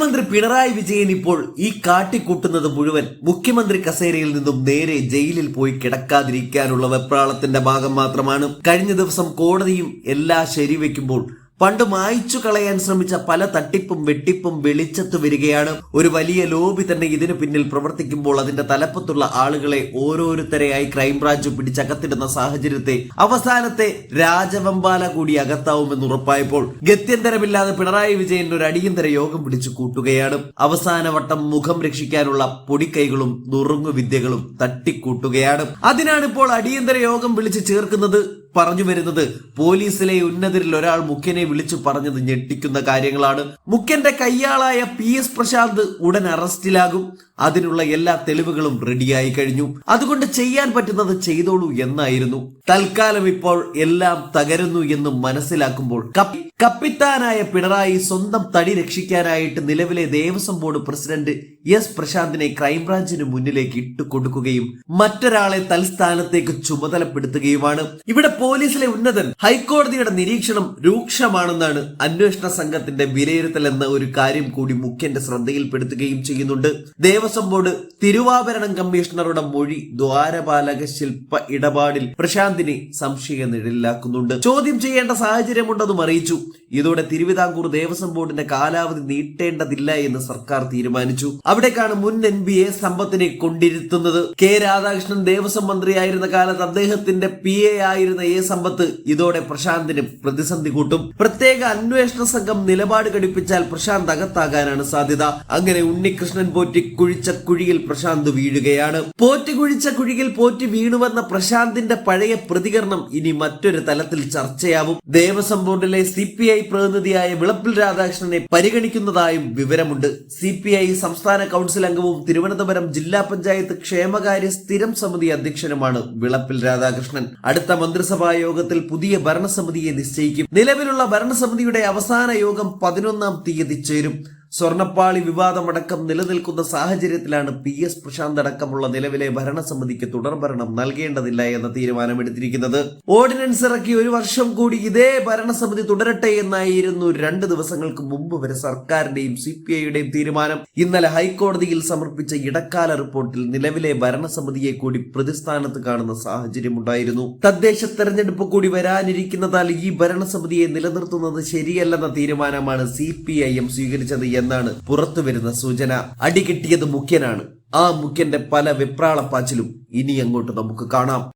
മുഖ്യമന്ത്രി പിണറായി വിജയൻ ഇപ്പോൾ ഈ കാട്ടിക്കൂട്ടുന്നത് മുഴുവൻ മുഖ്യമന്ത്രി കസേരയിൽ നിന്നും നേരെ ജയിലിൽ പോയി കിടക്കാതിരിക്കാനുള്ള വെപ്രാളത്തിന്റെ ഭാഗം മാത്രമാണ്. കഴിഞ്ഞ ദിവസം കോടതിയും എല്ലാം ശരിവെക്കുമ്പോൾ പണ്ട് മായ്ച്ചു കളയാൻ ശ്രമിച്ച പല തട്ടിപ്പും വെട്ടിപ്പും വെളിച്ചത്ത് വരികയാണ്. ഒരു വലിയ ലോബി തന്നെ ഇതിനു പിന്നിൽ പ്രവർത്തിക്കുമ്പോൾ അതിന്റെ തലപ്പത്തുള്ള ആളുകളെ ഓരോരുത്തരെയായി ക്രൈംബ്രാഞ്ച് പിടിച്ചകത്തിടുന്ന സാഹചര്യത്തെ അവസാനത്തെ രാജവെമ്പാല കൂടി അകത്താവുമെന്ന് ഉറപ്പായപ്പോൾ ഗത്യന്തരമില്ലാതെ പിണറായി വിജയൻ ഒരു അടിയന്തര യോഗം വിളിച്ചു കൂട്ടുകയാണ്. അവസാന വട്ടം മുഖം രക്ഷിക്കാനുള്ള പൊടിക്കൈകളും നുറുങ്ങു വിദ്യകളും തട്ടിക്കൂട്ടുകയാണ്. അതിനാണ് ഇപ്പോൾ അടിയന്തര യോഗം വിളിച്ച് ചേർക്കുന്നത് പറഞ്ഞു വരുന്നത് പോലീസിലെ ഉന്നതരിൽ ഒരാൾ മുഖ്യനെ വിളിച്ചു പറഞ്ഞത് ഞെട്ടിക്കുന്ന കാര്യങ്ങളാണ്. മുഖ്യന്റെ കയ്യാളായ പി എസ് പ്രശാന്ത് ഉടൻ അറസ്റ്റിലാകും. അതിനുള്ള എല്ലാ തെളിവുകളും റെഡിയായി കഴിഞ്ഞു. അതുകൊണ്ട് ചെയ്യാൻ പറ്റുന്നത് ചെയ്തോളൂ എന്നായിരുന്നു. തൽക്കാലം ഇപ്പോൾ എല്ലാം തകരുന്നു എന്ന് മനസ്സിലാക്കുമ്പോൾ കപ്പിത്താനായ പിണറായി സ്വന്തം തടി രക്ഷിക്കാനായിട്ട് നിലവിലെ ദേവസ്വം ബോർഡ് പ്രസിഡന്റ് എസ് പ്രശാന്തിനെ ക്രൈംബ്രാഞ്ചിന് മുന്നിലേക്ക് ഇട്ടുകൊടുക്കുകയും മറ്റൊരാളെ തൽസ്ഥാനത്തേക്ക് ചുമതലപ്പെടുത്തുകയുമാണ്. ഇവിടെ പോലീസിലെ ഉന്നതൻ ഹൈക്കോടതിയുടെ നിരീക്ഷണം രൂക്ഷമാണെന്നാണ് അന്വേഷണ സംഘത്തിന്റെ വിലയിരുത്തൽ എന്ന ഒരു കാര്യം കൂടി മുഖ്യന്റെ ശ്രദ്ധയിൽപ്പെടുത്തുകയും ചെയ്യുന്നുണ്ട്. ദേവസ്വം ബോർഡ് തിരുവാഭരണം കമ്മീഷണറുടെ മൊഴി ദ്വാരപാലക ശില്പ ഇടപാടിൽ പ്രശാന്തിനെ സംശയ നിഴലിലാക്കുന്നുണ്ട് ചോദ്യം ചെയ്യേണ്ട സാഹചര്യമുണ്ടെന്നും അറിയിച്ചു. ഇതോടെ തിരുവിതാംകൂർ ദേവസ്വം ബോർഡിന്റെ കാലാവധി നീട്ടേണ്ടതില്ല എന്ന് സർക്കാർ തീരുമാനിച്ചു. അവിടേക്കാണ് മുൻ എൻ ബി എ സമ്പത്തിനെ കൊണ്ടിരുത്തുന്നത്. കെ രാധാകൃഷ്ണൻ ദേവസ്വം മന്ത്രിയായിരുന്ന കാലത്ത് അദ്ദേഹത്തിന്റെ പി എ ആയിരുന്ന എ സമ്പത്ത് ഇതോടെ പ്രശാന്തിന് പ്രതിസന്ധി കൂട്ടും. പ്രത്യേക അന്വേഷണ സംഘം നിലപാട് ഘടിപ്പിച്ചാൽ പ്രശാന്ത് അകത്താകാനാണ് സാധ്യത. അങ്ങനെ ഉണ്ണികൃഷ്ണൻ പോറ്റി കുഴിച്ച കുഴിയിൽ പ്രശാന്ത് വീഴുകയാണ്. പോറ്റ് കുഴിച്ച കുഴിയിൽ പോറ്റ് വീണുവെന്ന പ്രശാന്തിന്റെ പഴയ പ്രതികരണം ഇനി മറ്റൊരു തലത്തിൽ ചർച്ചയാവും. ദേവസ്വം ബോർഡിലെ സി പി ഐ പ്രതിനിധിയായ വിളപ്പിൽ രാധാകൃഷ്ണനെ പരിഗണിക്കുന്നതായും വിവരമുണ്ട്. സി പി ഐ സംസ്ഥാന കൗൺസിൽ അംഗവും തിരുവനന്തപുരം ജില്ലാ പഞ്ചായത്ത് ക്ഷേമകാര്യ സ്ഥിരം സമിതി അധ്യക്ഷനുമാണ് വിളപ്പിൽ രാധാകൃഷ്ണൻ. അടുത്ത മന്ത്രിസഭാ യോഗത്തിൽ പുതിയ ഭരണസമിതിയെ നിശ്ചയിക്കും. നിലവിലുള്ള ഭരണസമിതിയുടെ അവസാന യോഗം പതിനൊന്നാം തീയതി ചേരും. സ്വർണപ്പാളി വിവാദമടക്കം നിലനിൽക്കുന്ന സാഹചര്യത്തിലാണ് പി എസ് പ്രശാന്ത് അടക്കമുള്ള നിലവിലെ ഭരണസമിതിക്ക് തുടർഭരണം നൽകേണ്ടതില്ല എന്ന തീരുമാനമെടുത്തിരിക്കുന്നത്. ഓർഡിനൻസ് ഇറക്കി ഒരു വർഷം കൂടി ഇതേ ഭരണസമിതി തുടരട്ടെ എന്നായിരുന്നു രണ്ട് ദിവസങ്ങൾക്ക് മുമ്പ് വരെ സർക്കാരിന്റെയും സി പി ഐയുടെയും തീരുമാനം. ഇന്നലെ ഹൈക്കോടതിയിൽ സമർപ്പിച്ച ഇടക്കാല റിപ്പോർട്ടിൽ നിലവിലെ ഭരണസമിതിയെ കൂടി പ്രതിസ്ഥാനത്ത് കാണുന്ന സാഹചര്യമുണ്ടായിരുന്നു. തദ്ദേശ തെരഞ്ഞെടുപ്പ് കൂടി വരാനിരിക്കുന്നതാൽ ഈ ഭരണസമിതിയെ നിലനിർത്തുന്നത് ശരിയല്ലെന്ന തീരുമാനമാണ് സി പി ഐ എം സ്വീകരിച്ചത് എന്നാണ് പുറത്തു വരുന്ന സൂചന. അടികിട്ടിയത് മുഖ്യനാണ്. ആ മുഖ്യന്റെ പല വെപ്രാളപ്പാച്ചിലും ഇനി അങ്ങോട്ട് നമുക്ക് കാണാം.